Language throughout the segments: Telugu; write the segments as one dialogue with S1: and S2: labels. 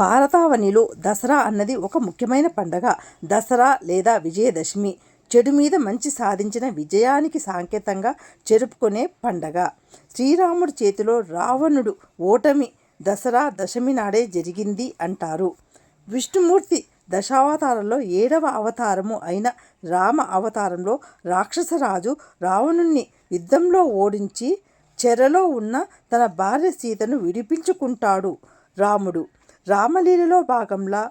S1: భారతావనిలో దసరా అన్నది ఒక ముఖ్యమైన పండగ. దసరా లేదా విజయదశమి చెడు మీద మంచి సాధించిన విజయానికి సాంకేతంగా జరుపుకునే పండగ. శ్రీరాముడి చేతిలో రావణుడు ఓటమి దసరా దశమి నాడే జరిగింది అంటారు. విష్ణుమూర్తి దశావతారంలో ఏడవ అవతారము అయిన రామ అవతారంలో రాక్షసరాజు రావణుణ్ణి యుద్ధంలో ఓడించి చెరలో ఉన్న తన భార్య సీతను విడిపించుకుంటాడు రాముడు. రామలీలలో భాగంలా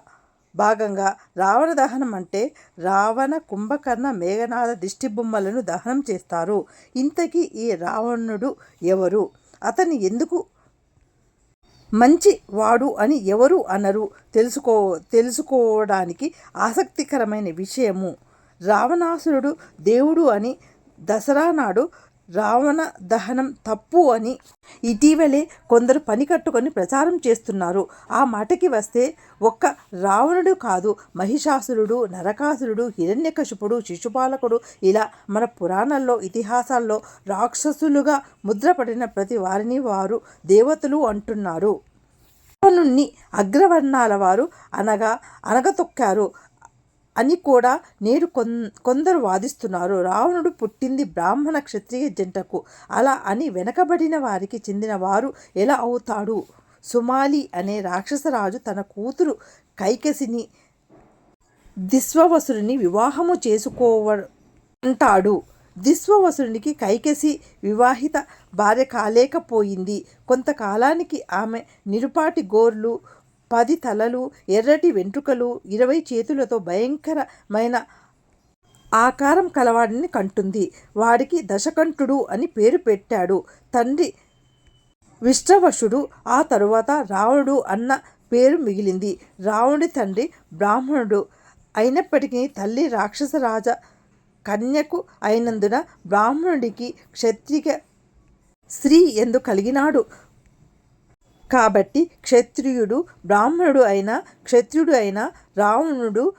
S1: భాగంగా రావణ దహనం అంటే రావణ, కుంభకర్ణ, మేఘనాథ దిష్టిబొమ్మలను దహనం చేస్తారు. ఇంతకీ ఈ రావణుడు ఎవరు? అతన్ని ఎందుకు మంచి వాడు అని ఎవరు అనరు? తెలుసుకో తెలుసుకోవడానికి ఆసక్తికరమైన విషయము. రావణాసురుడు దేవుడు అని దసరా నాడు రావణ దహనం తప్పు అని ఇటీవలే కొందరు పని కట్టుకొని ప్రచారం చేస్తున్నారు. ఆ మాటకి వస్తే ఒక్క రావణుడు కాదు మహిషాసురుడు, నరకాసురుడు, హిరణ్యకశిపుడు, శిశుపాలకుడు ఇలా మన పురాణాల్లో, ఇతిహాసాల్లో రాక్షసులుగా ముద్రపడిన ప్రతి వారిని వారు దేవతలు అంటున్నారు. రావణుణ్ణి అగ్రవర్ణాల వారు అనగా అనగతొక్కారు అని కూడా నేడు కొందరు వాదిస్తున్నారు. రావణుడు పుట్టింది బ్రాహ్మణ క్షత్రియ జంటకు. అలా అని వెనకబడిన వారికి చెందిన వారు ఎలా అవుతాడు? సుమాలి అనే రాక్షసరాజు తన కూతురు కైకసిని దిశ్వవసుని వివాహము చేసుకోమంటాడు. దిశ్వవసునికి కైకసి వివాహిత భార్య కాలేకపోయింది. కొంతకాలానికి ఆమె నిరుపాటి గోర్లు, పది తలలు, ఎర్రటి వెంట్రుకలు, ఇరవై చేతులతో భయంకరమైన ఆకారం కలవాడిని కంటుంది. వాడికి దశకంఠుడు అని పేరు పెట్టాడు తండ్రి విష్ణవశుడు ఆ తరువాత రావణుడు అన్న పేరు మిగిలింది. రావణుడి తండ్రి బ్రాహ్మణుడు అయినప్పటికీ తల్లి రాక్షసరాజ కన్యకు అయినందున బ్రాహ్మణుడికి క్షత్రియ స్త్రీ ఎందు కలిగినాడు కాబట్టి క్షత్రియుడు బ్రాహ్మణుడు అయినా క్షత్రియుడు అయినా రావణుడు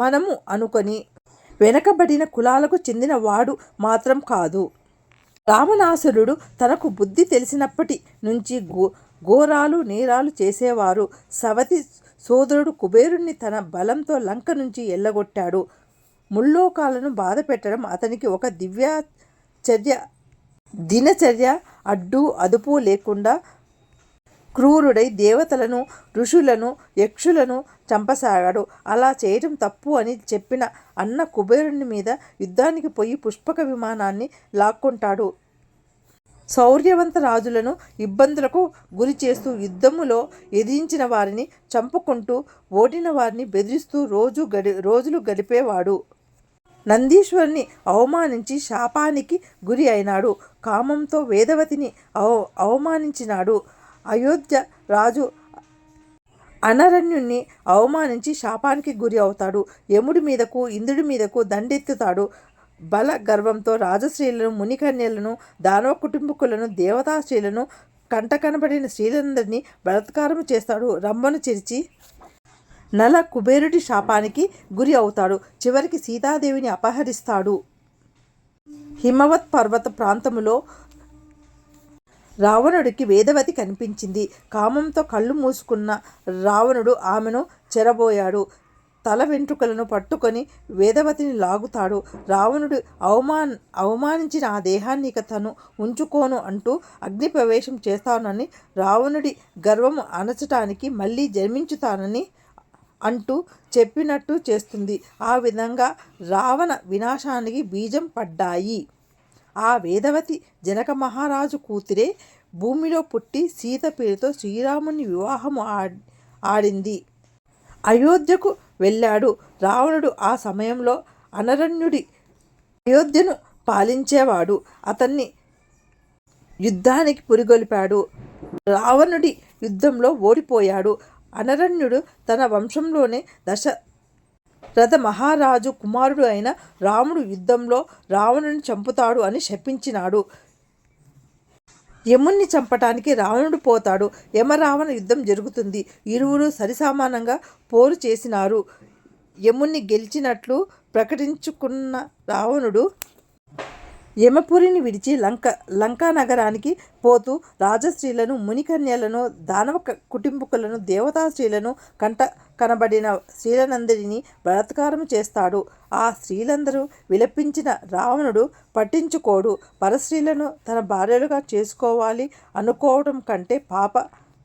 S1: మనము అనుకొని వెనకబడిన కులాలకు చెందిన వాడు మాత్రం కాదు. రావణాసురుడు తనకు బుద్ధి తెలిసినప్పటి నుంచి గో ఘోరాలు నేరాలు చేసేవారు. సవతి సోదరుడు కుబేరుణ్ణి తన బలంతో లంక నుంచి ఎల్లగొట్టాడు. ముల్లోకాలను బాధపెట్టడం అతనికి ఒక దివ్యాచర్య దినచర్య. అడ్డు అదుపు లేకుండా క్రూరుడై దేవతలను, ఋషులను, యక్షులను చంపసాగాడు. అలా చేయటం తప్పు అని చెప్పిన అన్న కుబేరుని మీద యుద్ధానికి పోయి పుష్పక విమానాన్ని లాక్కుంటాడు శౌర్యవంత రాజులను ఇబ్బందులకు గురి చేస్తూ యుద్ధములో ఎదిరించిన వారిని చంపుకుంటూ ఓడిన వారిని బెదిరిస్తూ రోజు గడి రోజులు గడిపేవాడు. నందీశ్వరుని అవమానించి శాపానికి గురి అయినాడు. కామంతో వేదవతిని అవ అవమానించినాడు. అయోధ్య రాజు అనరణ్యుణ్ణి అవమానించి శాపానికి గురి అవుతాడు. యముడి మీదకు, ఇంద్రుడి మీదకు దండెత్తుతాడు. బల గర్వంతో రాజశ్రీలను మునికన్యలను, దానవ కుటుంబకులను దేవతా స్త్రీలను, కంటకనబడిన స్త్రీలందరినీ బలత్కారం చేస్తాడు. రంభను చెరిచి నల కుబేరుడి శాపానికి గురి అవుతాడు. చివరికి సీతాదేవిని అపహరిస్తాడు. హిమవత్ పర్వత ప్రాంతములో రావణుడికి వేదవతి కనిపించింది. కామంతో కళ్ళు మూసుకున్న రావణుడు ఆమెను చెరబోయాడు. తల వెంట్రుకలను పట్టుకొని వేదవతిని లాగుతాడు. రావణుడు అవమాన్ అవమానించిన ఆ దేహాన్ని ఇక తను ఉంచుకోను అంటూ అగ్నిప్రవేశం చేస్తానని, రావణుడి గర్వము అణచటానికి మళ్ళీ జన్మించుతానని అంటూ చెప్పినట్టు చేస్తుంది. ఆ విధంగా రావణ వినాశానికి బీజం పడ్డాయి. ఆ వేదవతి జనక మహారాజు కూతురే. భూమిలో పుట్టి సీత పేరుతో శ్రీరాముని వివాహం ఆడింది. అయోధ్యకు వెళ్ళాడు రావణుడు. ఆ సమయంలో అనరణ్యుడి అయోధ్యను పాలించేవాడు. అతన్ని యుద్ధానికి పురిగొలిపాడు రావణుడి యుద్ధంలో ఓడిపోయాడు. అనరణ్యుడు తన వంశంలోనే దశ రథ మహారాజు కుమారుడు అయిన రాముడు యుద్ధంలో రావణుని చంపుతాడు అని శపించినాడు. యముణ్ణి చంపటానికి రావణుడు పోతాడు. యమరావణ యుద్ధం జరుగుతుంది. ఇరువురు సరిసమానంగా పోరు చేసినారు. యముణ్ణి గెలిచినట్లు ప్రకటించుకున్న రావణుడు యమపురిని విడిచి లంక లంకా నగరానికి పోతూ రాజస్త్రీలను మునికన్యలను దానవ క- కుటుంబకులను దేవతా స్త్రీలను కంట కనబడిన స్త్రీలనందరినీ బలాత్కారం చేస్తాడు. ఆ స్త్రీలందరూ విలపించిన రావణుడు పట్టించుకోడు. పరస్త్రీలను తన భార్యలుగా చేసుకోవాలి అనుకోవడం కంటే పాప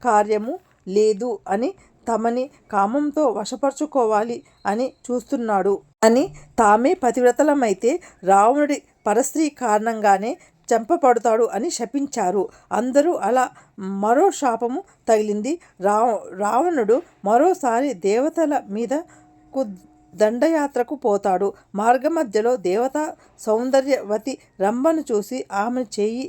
S1: కార్యము లేదు అని తమని కామంతో వశపరుచుకోవాలి అని చూస్తున్నాడు. అని తామే పతివ్రతలమైతే రావణుడి పరస్త్రీ కారణంగానే చంపబడతాడు అని శపించారు. అందరూ అలా మరో శాపము తగిలింది. రా రావణుడు మరోసారి దేవతల మీద కు దండయాత్రకు పోతాడు. మార్గమధ్యలో దేవత సౌందర్యవతి రంభను చూసి ఆమె చేయి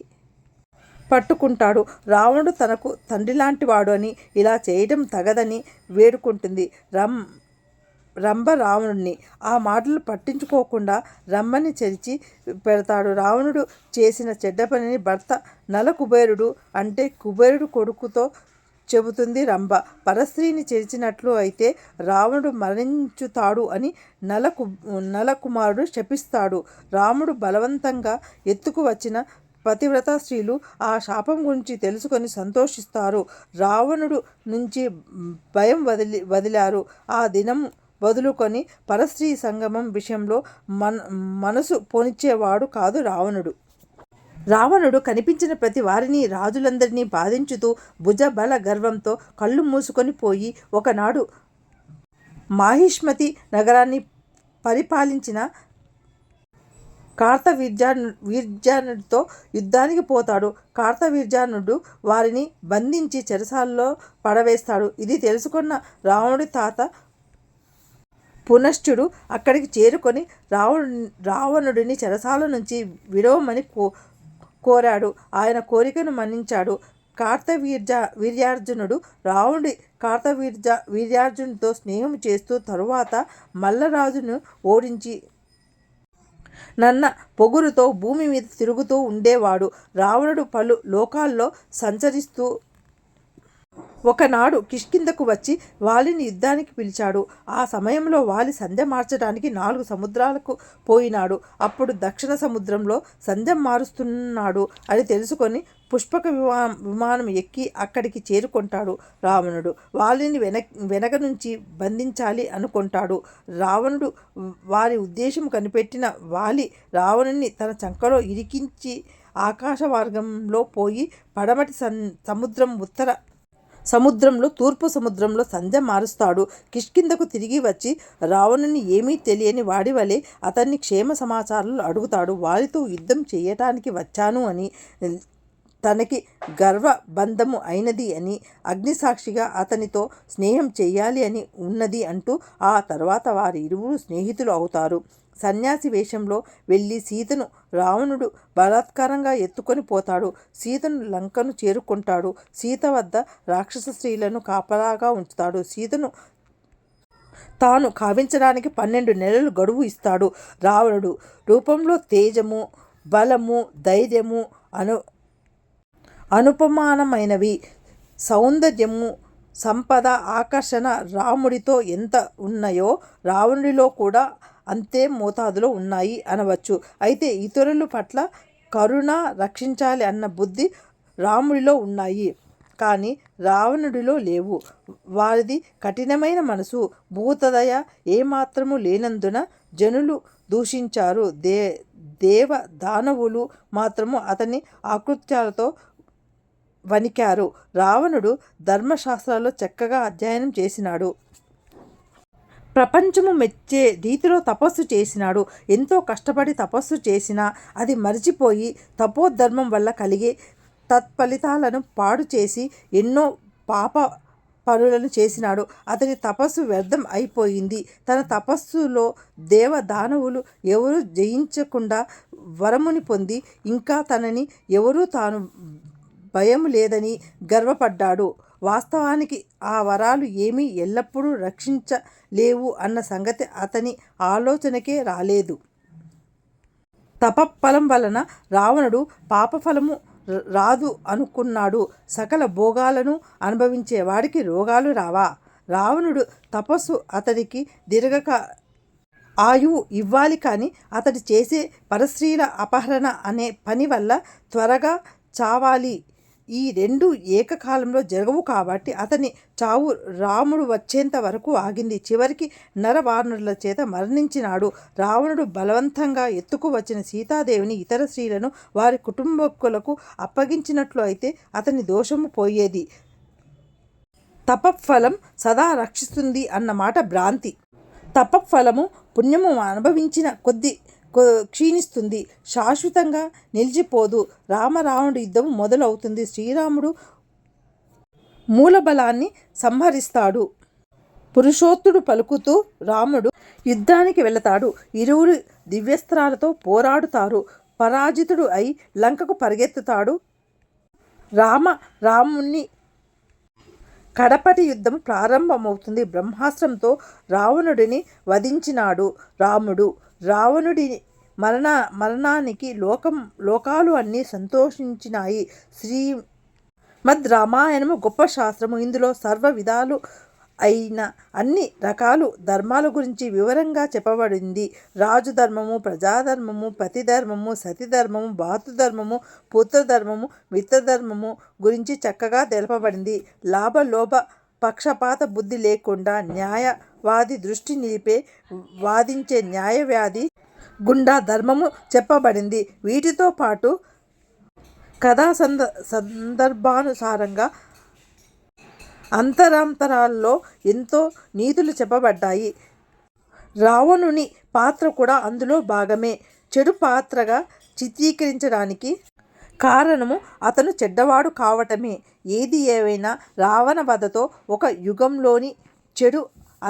S1: పట్టుకుంటాడు. రావణుడు తనకు తండ్రిలాంటివాడు అని ఇలా చేయడం తగదని వేడుకుంటుంది. రం రంభ రావణుడిని ఆ మాటలు పట్టించుకోకుండా రంభని చెరిచి పెడతాడు. రావణుడు చేసిన చెడ్డ పనిని భర్త నల కుబేరుడు అంటే కుబేరుడు కొడుకుతో చెబుతుంది రంభ. పరస్త్రీని చెరిచినట్లు అయితే రావణుడు మరణించుతాడు అని నల కు నల కుమారుడు శపిస్తాడు. రాముడు బలవంతంగా ఎత్తుకు వచ్చిన పతివ్రత స్త్రీలు ఆ శాపం గురించి తెలుసుకొని సంతోషిస్తారు. రావణుడు నుంచి భయం వదిలి వదిలారు. ఆ దినం వదులుకొని పరస్త్రీ సంగమం విషయంలో మన మనసు పోనిచ్చేవాడు కాదు రావణుడు. రావణుడు కనిపించిన ప్రతి వారిని రాజులందరినీ బాధించుతూ భుజబల గర్వంతో కళ్ళు మూసుకొని పోయి ఒకనాడు మాహిష్మతి నగరాన్ని పరిపాలించిన కార్తవీర్జాను వీర్జానుడితో యుద్ధానికి పోతాడు. కార్తవీర్జానుడు వారిని బంధించి చెరసాల్లో పడవేస్తాడు. ఇది తెలుసుకున్న రావణుడి తాత పునశ్చుడు అక్కడికి చేరుకొని రావణు రావణుడిని చెరసాల నుంచి విడవమని కో కోరాడు. ఆయన కోరికను మన్నించాడు. కార్తవీర్జ వీర్యార్జునుడు రావణుడి కార్తవీర్జ వీర్యార్జునుడితో స్నేహం చేస్తూ తరువాత మల్లరాజును ఓడించి నన్న పొగురుతో భూమి మీద తిరుగుతూ ఉండేవాడు. రావణుడు పలు లోకాల్లో సంచరిస్తూ ఒకనాడు కిష్కిందకు వచ్చి వాలిని యుద్ధానికి పిలిచాడు. ఆ సమయంలో వాలి సంధ్య మార్చడానికి నాలుగు సముద్రాలకు పోయినాడు. అప్పుడు దక్షిణ సముద్రంలో సంధ్య మారుస్తున్నాడు అని తెలుసుకొని పుష్పక విమా విమానం ఎక్కి అక్కడికి చేరుకుంటాడు రావణుడు. వాలిని వెన వెనక నుంచి బంధించాలి అనుకుంటాడు. రావణుడు వారి ఉద్దేశం కనిపెట్టిన వాలి రావణుని తన చంకలో ఇరికించి ఆకాశ మార్గంలో పోయి పడమటి సన్ సముద్రం ఉత్తర సముద్రంలో తూర్పు సముద్రంలో సంధ్య మారుస్తాడు. కిష్కిందకు తిరిగి వచ్చి రావణుని ఏమీ తెలియని వాడి వలె అతన్ని క్షేమ సమాచారాలు అడుగుతాడు. వారితో యుద్ధం చేయటానికి వచ్చాను అని తనకి గర్వబంధము అయినది అని అగ్నిసాక్షిగా అతనితో స్నేహం చేయాలి అని ఉన్నది అంటూ ఆ తర్వాత వారి ఇరువురు స్నేహితులు అవుతారు. సన్యాసి వేషంలో వెళ్ళి సీతను రావణుడు బలాత్కారంగా ఎత్తుకొని పోతాడు. సీతను లంకను చేరుకుంటాడు. సీత వద్ద రాక్షస స్త్రీలను కాపలాగా ఉంచుతాడు. సీతను తాను కావించడానికి పన్నెండు నెలలు గడువు ఇస్తాడు. రావణుడు రూపంలో తేజము బలము ధైర్యము అను అనుపమానమైనవి. సౌందర్యము సంపద ఆకర్షణ రాముడితో ఎంత ఉన్నాయో రావణుడిలో కూడా అంతే మోతాదులో ఉన్నాయి అనవచ్చు. అయితే ఇతరుల పట్ల కరుణ రక్షించాలి అన్న బుద్ధి రాముడిలో ఉన్నాయి. కానీ రావణుడిలో లేవు. వారిది కఠినమైన మనసు. భూతదయ ఏమాత్రము లేనందున జనులు దూషించారు. దే దేవ దానవులు మాత్రము అతని ఆకృత్యాలతో వణికారు. రావణుడు ధర్మశాస్త్రాల్లో చక్కగా అధ్యయనం చేసినాడు. ప్రపంచము మెచ్చే రీతిలో తపస్సు చేసినాడు. ఎంతో కష్టపడి తపస్సు చేసినా అది మరిచిపోయి తపోధర్మం వల్ల కలిగే తత్ఫలితాలను పాడు చేసి ఎన్నో పాప పనులను చేసినాడు. అతని తపస్సు వ్యర్థం అయిపోయింది. తన తపస్సులో దేవ దానవులు ఎవరు జయించకుండా వరముని పొంది ఇంకా తనని ఎవరూ తాను భయం లేదని గర్వపడ్డాడు. వాస్తవానికి ఆ వరాలు ఏమీ ఎల్లప్పుడూ రక్షించలేవు అన్న సంగతి అతని ఆలోచనకే రాలేదు. తపఫలం వలన రావణుడు పాపఫలము రాదు అనుకున్నాడు. సకల భోగాలను అనుభవించే వాడికి రోగాలు రావా? రావణుడు తపస్సు అతడికి దీర్ఘక ఆయువు ఇవ్వాలి కానీ అతడు చేసే పరస్త్రీల అపహరణ అనే పని వల్ల త్వరగా చావాలి. ఈ రెండు ఏకకాలంలో జరగవు కాబట్టి అతని చావు రాముడు వచ్చేంత వరకు ఆగింది. చివరికి నరవానరుల చేత మరణించినాడు. రావణుడు బలవంతంగా ఎత్తుకు వచ్చిన సీతాదేవిని ఇతర స్త్రీలను వారి కుటుంబకులకు అప్పగించినట్లు అయితే అతని దోషము పోయేది. తపఫలం సదా రక్షిస్తుంది అన్నమాట భ్రాంతి. తపఫలము పుణ్యము అనుభవించిన కొద్ది క్షీణిస్తుంది. శాశ్వతంగా నిలిచిపోదు. రామరావణుడు యుద్ధం మొదలవుతుంది. శ్రీరాముడు మూలబలాన్ని సంహరిస్తాడు. పురుషోత్తుడు పలుకుతూ రాముడు యుద్ధానికి వెళతాడు. ఇరువురు దివ్యస్త్రాలతో పోరాడుతారు. పరాజితుడు అయి లంకకు పరిగెత్తుతాడు. రామ రాముణ్ణి కడపటి యుద్ధం ప్రారంభమవుతుంది. బ్రహ్మాస్త్రంతో రావణుడిని వధించినాడు రాముడు. రావణుడి మరణ మరణానికి లోకం లోకాలు అన్నీ సంతోషించినాయి. శ్రీ మద్ రామాయణము గొప్ప శాస్త్రము. ఇందులో సర్వ విధాలు అయిన అన్ని రకాలు ధర్మాల గురించి వివరంగా చెప్పబడింది. రాజు ధర్మము ప్రజాధర్మము పతిధర్మము సతిధర్మము బాతుధర్మము పుత్రధర్మము మిత్రధర్మము గురించి చక్కగా తెలపబడింది. లాభ లోభ పక్షపాత బుద్ధి లేకుండా న్యాయ వాది దృష్టి నిలిపే వాదించే న్యాయవ్యాధి గుండా ధర్మము చెప్పబడింది. వీటితో పాటు కథా సంద సందర్భానుసారంగా అంతరాంతరాల్లో ఎంతో నీతులు చెప్పబడ్డాయి. రావణుని పాత్ర కూడా అందులో భాగమే. చెడు పాత్రగా చిత్రీకరించడానికి కారణము అతను చెడ్డవాడు కావటమే. ఏది ఏవైనా రావణ వధతో ఒక యుగంలోని చెడు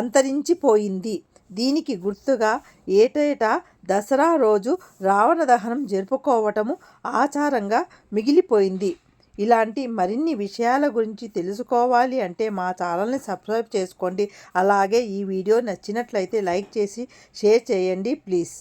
S1: అంతరించిపోయింది. దీనికి గుర్తుగా ఏటేటా దసరా రోజు రావణ దహనం జరుపుకోవటము ఆచారంగా మిగిలిపోయింది. ఇలాంటి మరిన్ని విషయాల గురించి తెలుసుకోవాలి అంటే మా ఛానల్ని సబ్స్క్రైబ్ చేసుకోండి. అలాగే ఈ వీడియో నచ్చినట్లయితే లైక్ చేసి షేర్ చేయండి ప్లీజ్.